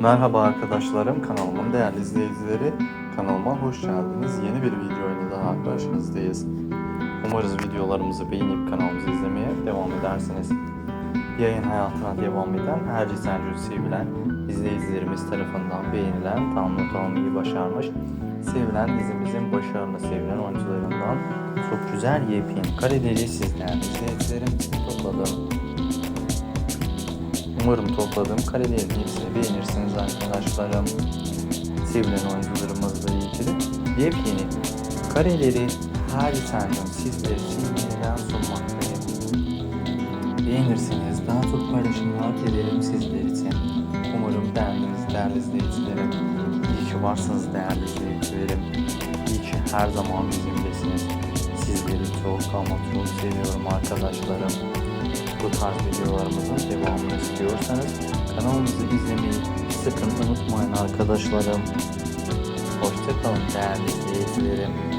Merhaba arkadaşlarım, kanalımın değerli izleyicileri. Kanalıma hoş geldiniz. Yeni bir videoyla daha karşınızdayız. Umarız videolarımızı beğenip kanalımızı izlemeye devam edersiniz. Yayın hayatına devam eden her cisenci sevilen izleyicilerimiz tarafından beğenilen, tam not almayı başarmış, sevilen dizimizin başarılı sevilen oyuncularından çok güzel yepyeni kareleri sizden izleyicilerim topladım. Umarım topladığım karelerin hepsini beğenirsiniz arkadaşlarım. Sevilen oyuncularımızla ilgili yepyeni kareleri her senden sizlere şimdiden sunmaktayım. Beğenirseniz daha çok paylaşımlar ederim sizler için. Umarım beğendiniz değerli izleyicilerim. İyi ki varsınız değerli izleyicilerim. İyi ki her zaman bizimlesiniz. Sizleri çok ama çok seviyorum arkadaşlarım bu tarz videolarımızın devamını istiyorsanız kanalımızı izlemeyi sakın unutmayın arkadaşlarım. Hoşçakalın değerli izleyicilerim.